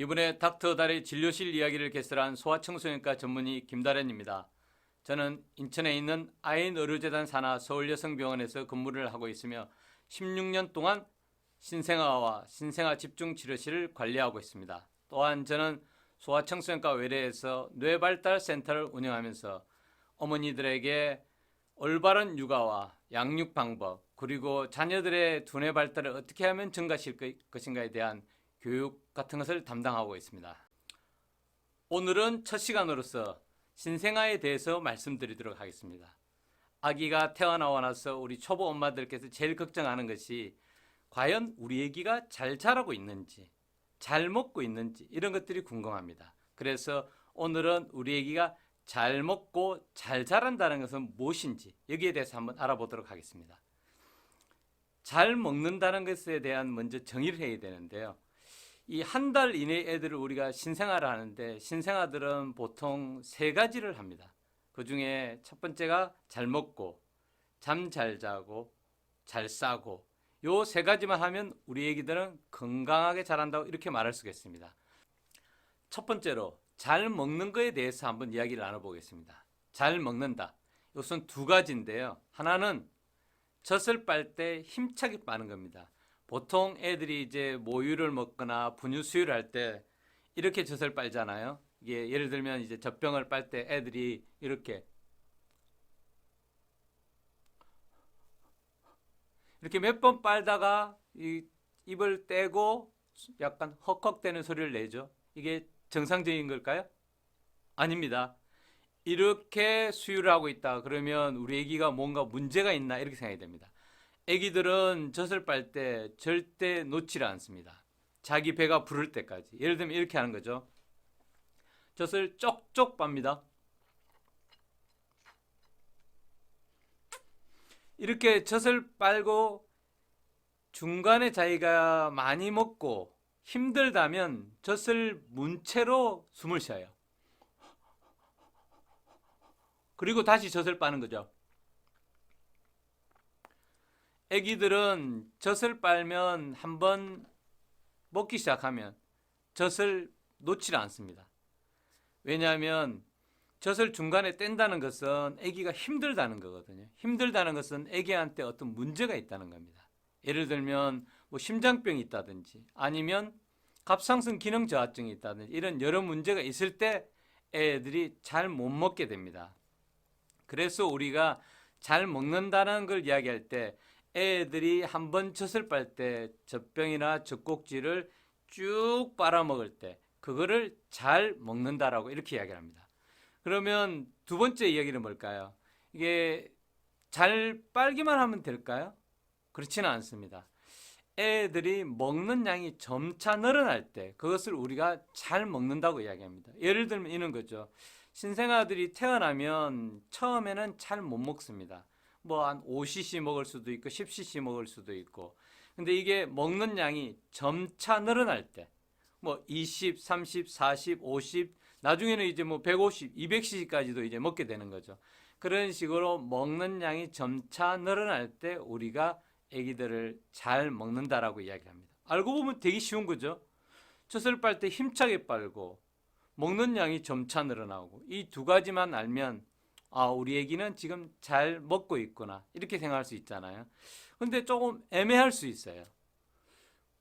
이번에 닥터 달의 진료실 이야기를 개설한 소아청소년과 전문의 김다련입니다. 저는 인천에 있는 아인 의료재단 산하 서울여성병원에서 근무를 하고 있으며 16년 동안 신생아와 신생아 집중 치료실을 관리하고 있습니다. 또한 저는 소아청소년과 외래에서 뇌발달 센터를 운영하면서 어머니들에게 올바른 육아와 양육 방법 그리고 자녀들의 두뇌 발달을 어떻게 하면 증가시킬 것인가에 대한 교육 같은 것을 담당하고 있습니다. 오늘은 첫 시간으로서 신생아에 대해서 말씀드리도록 하겠습니다. 아기가 태어나고 나서 우리 초보 엄마들께서 제일 걱정하는 것이 과연 우리 아기가 잘 자라고 있는지, 잘 먹고 있는지 이런 것들이 궁금합니다. 그래서 오늘은 우리 아기가 잘 먹고 잘 자란다는 것은 무엇인지 여기에 대해서 한번 알아보도록 하겠습니다. 잘 먹는다는 것에 대한 먼저 정의를 해야 되는데요. 이 한 달 이내 애들을 우리가 신생아를 하는데 신생아들은 보통 세 가지를 합니다. 그 중에 첫 번째가 잘 먹고 잠 잘 자고 잘 싸고 요 세 가지만 하면 우리 애기들은 건강하게 자란다고 이렇게 말할 수가 있습니다. 첫 번째로 잘 먹는 거에 대해서 한번 이야기를 나눠보겠습니다. 잘 먹는다. 이것은 두 가지인데요. 하나는 젖을 빨 때 힘차게 빠는 겁니다. 보통 애들이 이제 모유를 먹거나 분유 수유를 할 때 이렇게 젖을 빨잖아요. 이게 예를 들면 이제 젖병을 빨 때 애들이 이렇게 이렇게 몇 번 빨다가 이 입을 떼고 약간 헉헉대는 소리를 내죠. 이게 정상적인 걸까요? 아닙니다. 이렇게 수유를 하고 있다. 그러면 우리 아기가 뭔가 문제가 있나 이렇게 생각이 됩니다. 아기들은 젖을 빨 때 절대 놓지를 않습니다. 자기 배가 부를 때까지. 예를 들면 이렇게 하는 거죠. 젖을 쪽쪽 빱니다. 이렇게 젖을 빨고 중간에 자기가 많이 먹고 힘들다면 젖을 문 채로 숨을 쉬어요. 그리고 다시 젖을 빠는 거죠. 애기들은 젖을 빨면 한번 먹기 시작하면 젖을 놓지 않습니다. 왜냐하면 젖을 중간에 뗀다는 것은 아기가 힘들다는 거거든요. 힘들다는 것은 아기한테 어떤 문제가 있다는 겁니다. 예를 들면 뭐 심장병이 있다든지 아니면 갑상선 기능 저하증이 있다든지 이런 여러 문제가 있을 때 애들이 잘 못 먹게 됩니다. 그래서 우리가 잘 먹는다는 걸 이야기할 때 애들이 한 번 젖을 빨 때 젖병이나 젖꼭지를 쭉 빨아먹을 때 그거를 잘 먹는다라고 이렇게 이야기를 합니다. 그러면 두 번째 이야기는 뭘까요? 이게 잘 빨기만 하면 될까요? 그렇지는 않습니다. 애들이 먹는 양이 점차 늘어날 때 그것을 우리가 잘 먹는다고 이야기합니다. 예를 들면 이런 거죠. 신생아들이 태어나면 처음에는 잘 못 먹습니다. 뭐 한 5cc 먹을 수도 있고 10cc 먹을 수도 있고. 근데 이게 먹는 양이 점차 늘어날 때 뭐 20, 30, 40, 50 나중에는 이제 뭐 150, 200cc까지도 이제 먹게 되는 거죠. 그런 식으로 먹는 양이 점차 늘어날 때 우리가 아기들을 잘 먹는다라고 이야기합니다. 알고 보면 되게 쉬운 거죠. 젖을 빨 때 힘차게 빨고 먹는 양이 점차 늘어나고 이 두 가지만 알면 아 우리 아기는 지금 잘 먹고 있구나 이렇게 생각할 수 있잖아요. 근데 조금 애매할 수 있어요.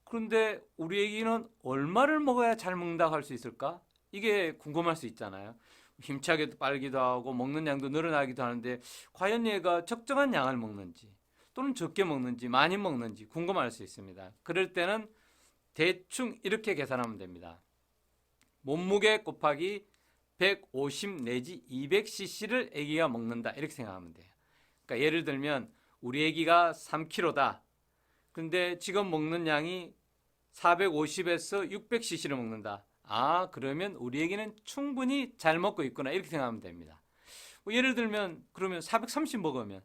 그런데 우리 아기는 얼마를 먹어야 잘 먹는다고 할수 있을까? 이게 궁금할 수 있잖아요. 힘차게 빨기도 하고 먹는 양도 늘어나기도 하는데 과연 얘가 적정한 양을 먹는지 또는 적게 먹는지 많이 먹는지 궁금할 수 있습니다. 그럴 때는 대충 이렇게 계산하면 됩니다. 몸무게 곱하기 150 내지 200cc를 아기가 먹는다 이렇게 생각하면 돼요. 그러니까 예를 들면 우리 아기가 3kg다. 근데 지금 먹는 양이 450에서 600cc를 먹는다. 아, 그러면 우리 아기는 충분히 잘 먹고 있구나 이렇게 생각하면 됩니다. 뭐 예를 들면 그러면 430 먹으면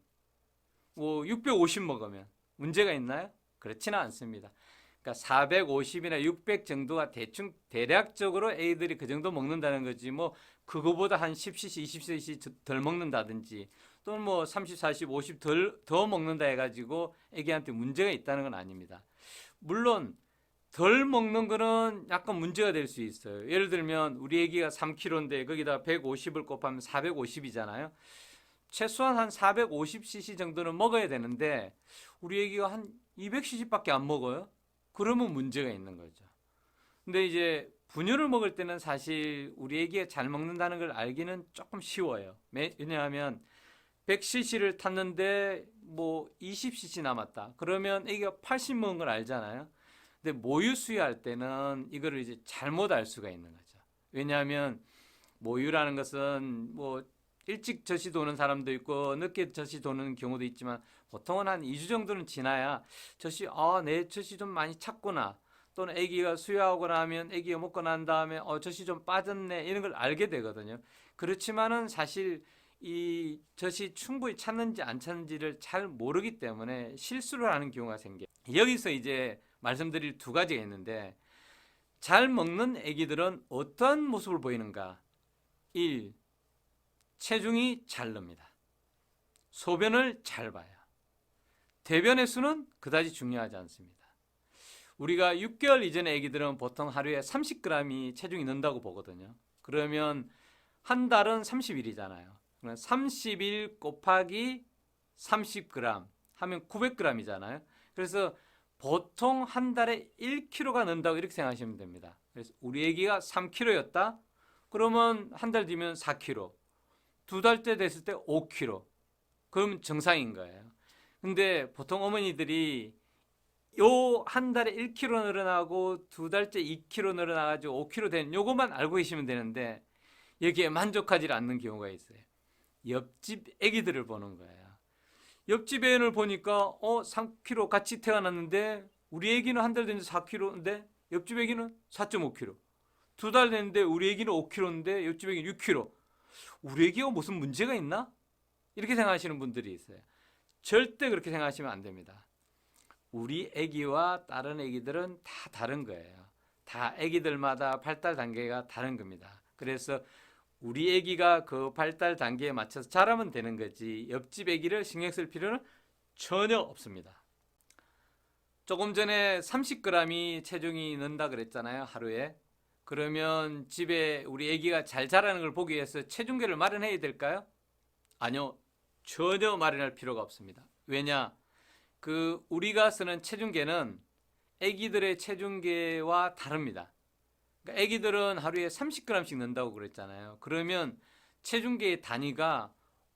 뭐 650 먹으면 문제가 있나요? 그렇지는 않습니다. 그러니까 450이나 600 정도가 대충 대략적으로 애들이 그 정도 먹는다는 거지 뭐 그거보다 한 10cc, 20cc 덜 먹는다든지 또는 뭐 30, 40, 50 덜 더 먹는다 해가지고 애기한테 문제가 있다는 건 아닙니다. 물론 덜 먹는 거는 약간 문제가 될 수 있어요. 예를 들면 우리 애기가 3kg인데 거기다 150을 곱하면 450이잖아요. 최소한 한 450cc 정도는 먹어야 되는데 우리 애기가 한 200cc밖에 안 먹어요. 그러면 문제가 있는 거죠. 근데 이제 분유를 먹을 때는 사실 우리 애기가 잘 먹는다는 걸 알기는 조금 쉬워요. 매- 왜냐하면 100cc를 탔는데 뭐 20cc 남았다. 그러면 애기가 80 먹은 걸 알잖아요. 근데 모유 수유할 때는 이거를 이제 잘못 알 수가 있는 거죠. 왜냐하면 모유라는 것은 뭐 일찍 젖이 도는 사람도 있고 늦게 젖이 도는 경우도 있지만 보통은 한 2주 정도는 지나야 젖이 아, 내 젖이 좀 많이 찼구나. 또는 아기가 수유하고 나면 아기가 먹고 난 다음에 어 젖이 좀 빠졌네 이런 걸 알게 되거든요. 그렇지만은 사실 이 젖이 충분히 찼는지 안 찼는지를 잘 모르기 때문에 실수를 하는 경우가 생겨요. 여기서 이제 말씀드릴 두 가지가 있는데 잘 먹는 아기들은 어떠한 모습을 보이는가? 1. 체중이 잘 납니다. 소변을 잘 봐요. 대변의 수는 그다지 중요하지 않습니다. 우리가 6개월 이전의 아기들은 보통 하루에 30g이 체중이 는다고 보거든요. 그러면 한 달은 30일이잖아요. 그러면 30일 곱하기 30g 하면 900g이잖아요. 그래서 보통 한 달에 1kg가 는다고 이렇게 생각하시면 됩니다. 그래서 우리 아기가 3kg였다. 그러면 한 달 뒤면 4kg. 두 달째 됐을 때 5kg. 그러면 정상인 거예요. 근데 보통 어머니들이 요 한 달에 1kg 늘어나고 두 달째 2kg 늘어나가지고 5kg 된 요것만 알고 계시면 되는데 여기에 만족하지 않는 경우가 있어요. 옆집 애기들을 보는 거예요. 옆집 애를 보니까 어 3kg 같이 태어났는데 우리 애기는 한 달 됐는데 4kg인데 옆집 애기는 4.5kg. 두 달 됐는데 우리 애기는 5kg인데 옆집 애기는 6kg. 우리 애기가 무슨 문제가 있나? 이렇게 생각하시는 분들이 있어요. 절대 그렇게 생각하시면 안 됩니다. 우리 아기와 다른 아기들은 다 다른 거예요. 다 아기들마다 발달 단계가 다른 겁니다. 그래서 우리 아기가 그 발달 단계에 맞춰서 자라면 되는 거지 옆집 아기를 신경 쓸 필요는 전혀 없습니다. 조금 전에 30g이 체중이 는다 그랬잖아요, 하루에. 그러면 집에 우리 아기가 잘 자라는 걸 보기 위해서 체중계를 마련해야 될까요? 아니요. 전혀 마련할 필요가 없습니다. 왜냐? 그 우리가 쓰는 체중계는 아기들의 체중계와 다릅니다. 그러니까 아기들은 하루에 30g씩 넣는다고 그랬잖아요. 그러면 체중계의 단위가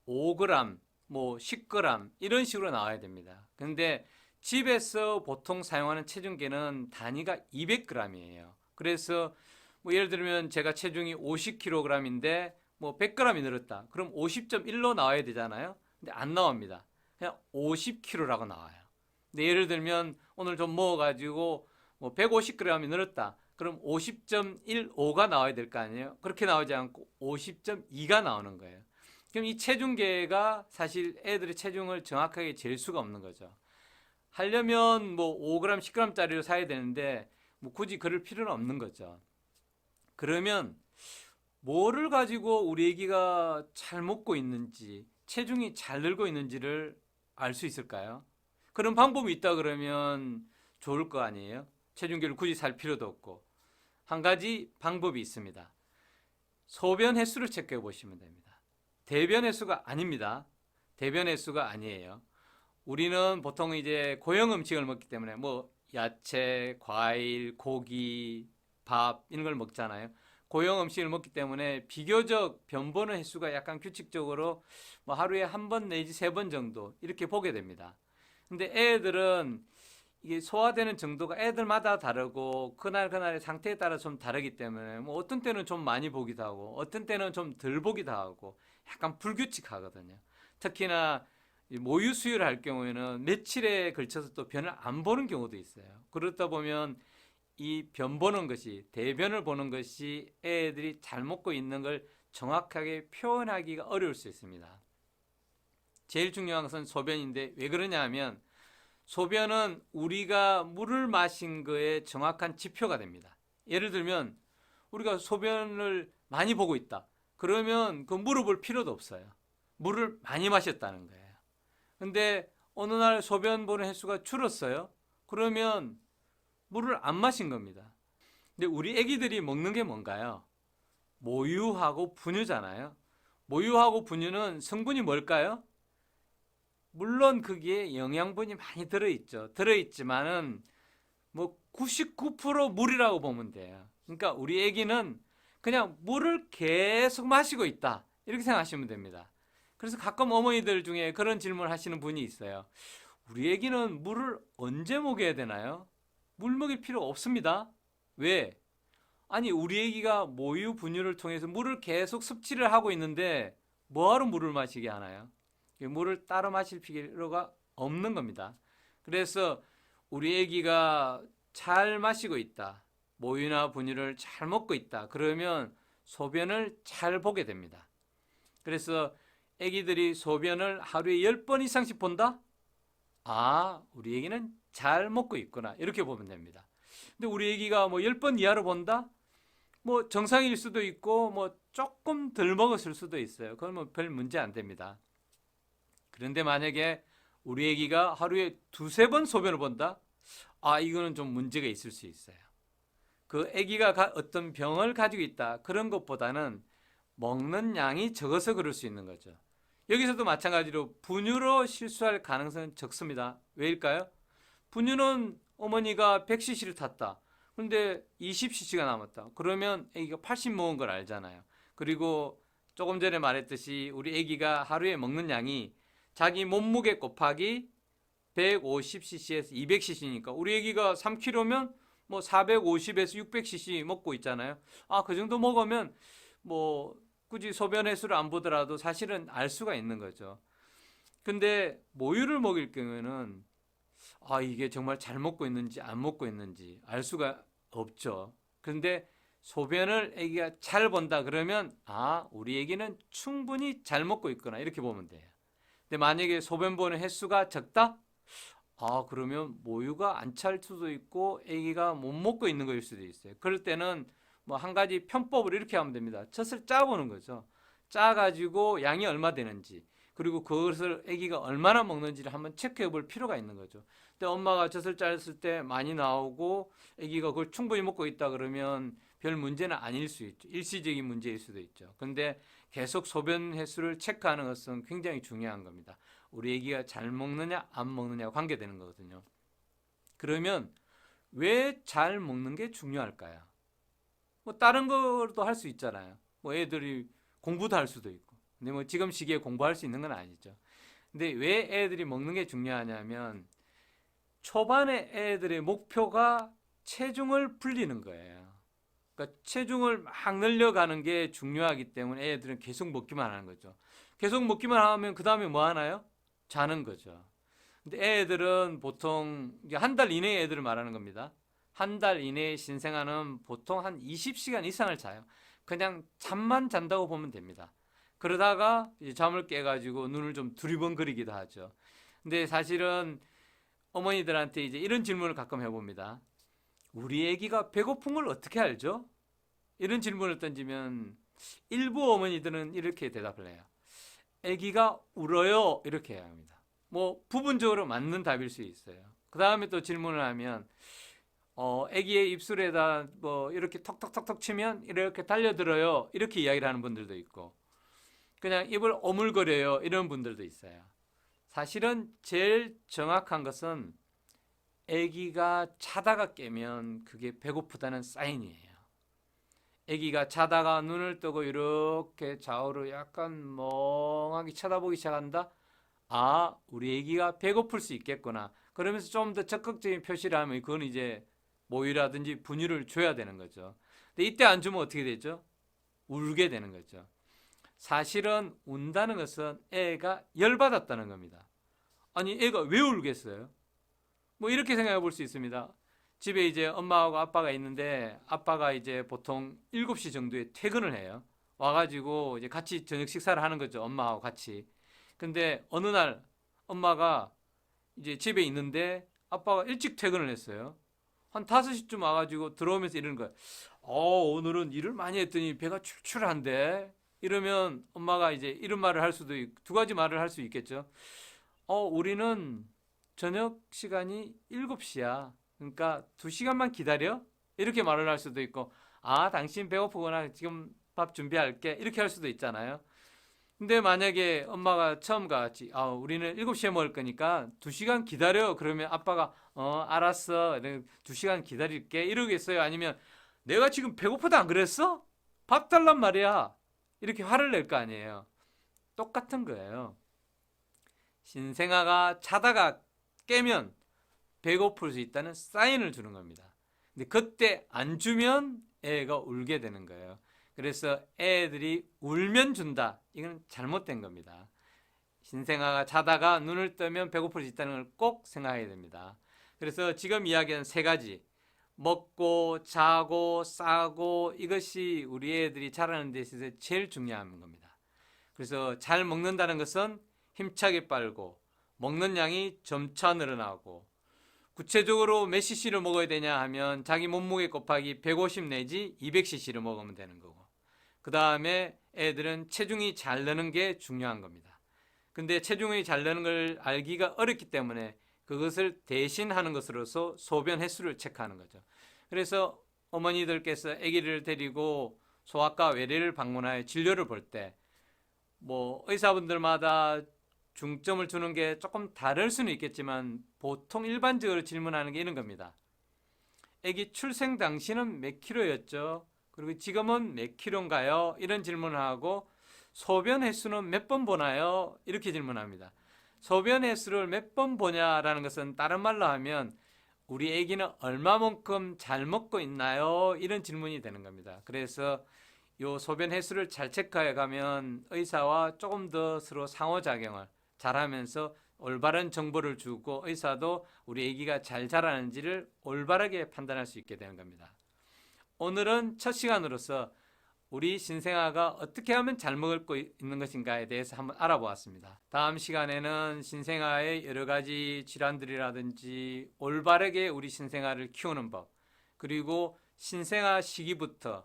5g, 뭐 10g 이런 식으로 나와야 됩니다. 근데 집에서 보통 사용하는 체중계는 단위가 200g이에요. 그래서 뭐 예를 들면 제가 체중이 50kg인데 뭐 100g이 늘었다. 그럼 50.1로 나와야 되잖아요. 근데 안 나옵니다. 그냥 50kg라고 나와요. 근데 예를 들면 오늘 좀 먹어가지고 뭐 150g이 늘었다. 그럼 50.15가 나와야 될 거 아니에요? 그렇게 나오지 않고 50.2가 나오는 거예요. 그럼 이 체중계가 사실 애들의 체중을 정확하게 잴 수가 없는 거죠. 하려면 뭐 5g, 10g짜리로 사야 되는데 뭐 굳이 그럴 필요는 없는 거죠. 그러면 뭐를 가지고 우리 애기가 잘 먹고 있는지, 체중이 잘 늘고 있는지를 알 수 있을까요? 그런 방법이 있다 그러면 좋을 거 아니에요? 체중계를 굳이 살 필요도 없고. 한 가지 방법이 있습니다. 소변 횟수를 체크해 보시면 됩니다. 대변 횟수가 아닙니다. 대변 횟수가 아니에요. 우리는 보통 이제 고형 음식을 먹기 때문에 뭐 야채, 과일, 고기, 밥 이런 걸 먹잖아요. 고형 음식을 먹기 때문에 비교적 변 보는 횟수가 약간 규칙적으로 뭐 하루에 한 번 내지 세 번 정도 이렇게 보게 됩니다. 근데 애들은 이게 소화되는 정도가 애들마다 다르고 그날 그날의 상태에 따라 좀 다르기 때문에 뭐 어떤 때는 좀 많이 보기도 하고 어떤 때는 좀 덜 보기도 하고 약간 불규칙하거든요. 특히나 이 모유 수유를 할 경우에는 며칠에 걸쳐서 또 변을 안 보는 경우도 있어요. 그러다 보면 이 변 보는 것이 대변을 보는 것이 애들이 잘 먹고 있는 걸 정확하게 표현하기가 어려울 수 있습니다. 제일 중요한 것은 소변인데 왜 그러냐 하면 소변은 우리가 물을 마신 거에 정확한 지표가 됩니다. 예를 들면 우리가 소변을 많이 보고 있다. 그러면 그 물어볼 필요도 없어요. 물을 많이 마셨다는 거예요. 근데 어느 날 소변 보는 횟수가 줄었어요. 그러면 물을 안 마신 겁니다. 근데 우리 애기들이 먹는 게 뭔가요? 모유하고 분유잖아요. 모유하고 분유는 성분이 뭘까요? 물론 거기에 영양분이 많이 들어있죠. 들어있지만은 뭐 99% 물이라고 보면 돼요. 그러니까 우리 애기는 그냥 물을 계속 마시고 있다. 이렇게 생각하시면 됩니다. 그래서 가끔 어머니들 중에 그런 질문을 하시는 분이 있어요. 우리 애기는 물을 언제 먹여야 되나요? 물 먹일 필요 없습니다. 왜? 아니, 우리 애기가 모유 분유를 통해서 물을 계속 섭취를 하고 있는데 뭐하러 물을 마시게 하나요? 물을 따로 마실 필요가 없는 겁니다. 그래서 우리 애기가 잘 마시고 있다. 모유나 분유를 잘 먹고 있다. 그러면 소변을 잘 보게 됩니다. 그래서 애기들이 소변을 하루에 10번 이상씩 본다? 아, 우리 애기는 잘 먹고 있구나. 이렇게 보면 됩니다. 근데 우리 애기가 뭐 10번 이하로 본다? 뭐 정상일 수도 있고 뭐 조금 덜 먹었을 수도 있어요. 그건 뭐별 문제 안 됩니다. 그런데 만약에 우리 애기가 하루에 두세 번 소변을 본다? 아, 이거는 좀 문제가 있을 수 있어요. 그 애기가 가- 어떤 병을 가지고 있다. 그런 것보다는 먹는 양이 적어서 그럴 수 있는 거죠. 여기서도 마찬가지로 분유로 실수할 가능성은 적습니다. 왜일까요? 분유는 어머니가 100cc를 탔다. 그런데 20cc가 남았다. 그러면 아기가 80 먹은 걸 알잖아요. 그리고 조금 전에 말했듯이 우리 아기가 하루에 먹는 양이 자기 몸무게 곱하기 150cc에서 200cc니까 우리 아기가 3kg면 뭐 450에서 600cc 먹고 있잖아요. 아, 그 정도 먹으면 뭐 굳이 소변 횟수를 안 보더라도 사실은 알 수가 있는 거죠. 근데 모유를 먹일 경우에는 아, 이게 정말 잘 먹고 있는지 안 먹고 있는지 알 수가 없죠. 그런데 소변을 아기가 잘 본다 그러면 아, 우리 아기는 충분히 잘 먹고 있구나 이렇게 보면 돼요. 근데 만약에 소변 보는 횟수가 적다? 아, 그러면 모유가 안 찰 수도 있고 아기가 못 먹고 있는 거일 수도 있어요. 그럴 때는 뭐 한 가지 편법을 이렇게 하면 됩니다. 젖을 짜보는 거죠. 짜가지고 양이 얼마 되는지 그리고 그것을 아기가 얼마나 먹는지를 한번 체크해 볼 필요가 있는 거죠. 근데 엄마가 젖을 짰을 때 많이 나오고 아기가 그걸 충분히 먹고 있다 그러면 별 문제는 아닐 수 있죠. 일시적인 문제일 수도 있죠. 근데 계속 소변 횟수를 체크하는 것은 굉장히 중요한 겁니다. 우리 아기가 잘 먹느냐 안 먹느냐 관계되는 거거든요. 그러면 왜 잘 먹는 게 중요할까요? 뭐 다른 것도 할 수 있잖아요. 뭐 애들이 공부도 할 수도 있고. 근데 뭐 지금 시기에 공부할 수 있는 건 아니죠. 근데 왜 애들이 먹는 게 중요하냐면 초반에 애들의 목표가 체중을 불리는 거예요. 그러니까 체중을 막 늘려가는 게 중요하기 때문에 애들은 계속 먹기만 하는 거죠. 계속 먹기만 하면 그 다음에 뭐 하나요? 자는 거죠. 근데 애들은 보통 한 달 이내의 애들을 말하는 겁니다. 한 달 이내에 신생아는 보통 한 20시간 이상을 자요. 그냥 잠만 잔다고 보면 됩니다. 그러다가 잠을 깨가지고 눈을 좀 두리번거리기도 하죠. 근데 사실은 어머니들한테 이제 이런 질문을 가끔 해봅니다. 우리 아기가 배고픈 걸 어떻게 알죠? 이런 질문을 던지면 일부 어머니들은 이렇게 대답을 해요. 아기가 울어요. 이렇게 해야 합니다. 뭐 부분적으로 맞는 답일 수 있어요. 그 다음에 또 질문을 하면 어, 아기의 입술에다 뭐 이렇게 톡톡톡톡 치면 이렇게 달려들어요. 이렇게 이야기를 하는 분들도 있고 그냥 입을 오물거려요. 이런 분들도 있어요. 사실은 제일 정확한 것은 아기가 자다가 깨면 그게 배고프다는 사인이에요. 아기가 자다가 눈을 뜨고 이렇게 좌우로 약간 멍하게 쳐다보기 시작한다. 아, 우리 아기가 배고플 수 있겠구나. 그러면서 좀 더 적극적인 표시를 하면 그건 이제 모유라든지 분유를 줘야 되는 거죠. 근데 이때 안 주면 어떻게 되죠? 울게 되는 거죠. 사실은 운다는 것은 애가 열받았다는 겁니다. 아니, 애가 왜 울겠어요? 뭐 이렇게 생각해 볼 수 있습니다. 집에 이제 엄마하고 아빠가 있는데 아빠가 이제 보통 7시 정도에 퇴근을 해요. 와가지고 이제 같이 저녁 식사를 하는 거죠. 엄마하고 같이. 근데 어느 날 엄마가 이제 집에 있는데 아빠가 일찍 퇴근을 했어요. 한 5시쯤 와가지고 들어오면서 이러는 거야. 어, 오늘은 일을 많이 했더니 배가 출출한데? 이러면 엄마가 이제 이런 말을 할 수도 있고, 두 가지 말을 할 수 있겠죠. 어, 우리는 저녁 시간이 7시야. 그러니까 두 시간만 기다려? 이렇게 말을 할 수도 있고, 아, 당신 배고프구나. 지금 밥 준비할게. 이렇게 할 수도 있잖아요. 근데 만약에 엄마가 처음과 같이, 아, 우리는 7시에 먹을 거니까 두 시간 기다려. 그러면 아빠가, 어, 알았어. 내가 두 시간 기다릴게. 이러겠어요. 아니면 내가 지금 배고프다 안 그랬어? 밥 달란 말이야. 이렇게 화를 낼 거 아니에요. 똑같은 거예요. 신생아가 자다가 깨면 배고플 수 있다는 사인을 주는 겁니다. 근데 그때 안 주면 애가 울게 되는 거예요. 그래서 애들이 울면 준다. 이건 잘못된 겁니다. 신생아가 자다가 눈을 뜨면 배고플 수 있다는 걸 꼭 생각해야 됩니다. 그래서 지금 이야기한 세 가지 먹고 자고 싸고 이것이 우리 애들이 자라는 데 있어서 제일 중요한 겁니다. 그래서 잘 먹는다는 것은 힘차게 빨고 먹는 양이 점차 늘어나고 구체적으로 몇 cc를 먹어야 되냐 하면 자기 몸무게 곱하기 150 내지 200cc를 먹으면 되는 거고 그 다음에 애들은 체중이 잘 느는 게 중요한 겁니다. 근데 체중이 잘 느는 걸 알기가 어렵기 때문에 그것을 대신하는 것으로서 소변 횟수를 체크하는 거죠. 그래서 어머니들께서 아기를 데리고 소아과 외래를 방문하여 진료를 볼 때 뭐 의사분들마다 중점을 주는 게 조금 다를 수는 있겠지만 보통 일반적으로 질문하는 게 이런 겁니다. 아기 출생 당시는 몇 킬로였죠? 그리고 지금은 몇 킬로인가요? 이런 질문을 하고 소변 횟수는 몇 번 보나요? 이렇게 질문합니다. 소변 횟수를 몇 번 보냐라는 것은 다른 말로 하면 우리 아기는 얼마만큼 잘 먹고 있나요? 이런 질문이 되는 겁니다. 그래서 요 소변 횟수를 잘 체크해 가면 의사와 조금 더 서로 상호작용을 잘하면서 올바른 정보를 주고 의사도 우리 아기가 잘 자라는지를 올바르게 판단할 수 있게 되는 겁니다. 오늘은 첫 시간으로서 우리 신생아가 어떻게 하면 잘 먹을 거 있는 것인가에 대해서 한번 알아보았습니다. 다음 시간에는 신생아의 여러 가지 질환들이라든지 올바르게 우리 신생아를 키우는 법, 그리고 신생아 시기부터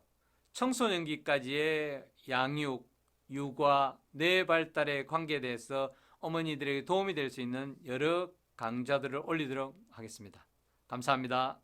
청소년기까지의 양육, 육아, 뇌 발달의 관계에 대해서 어머니들에게 도움이 될 수 있는 여러 강좌들을 올리도록 하겠습니다. 감사합니다.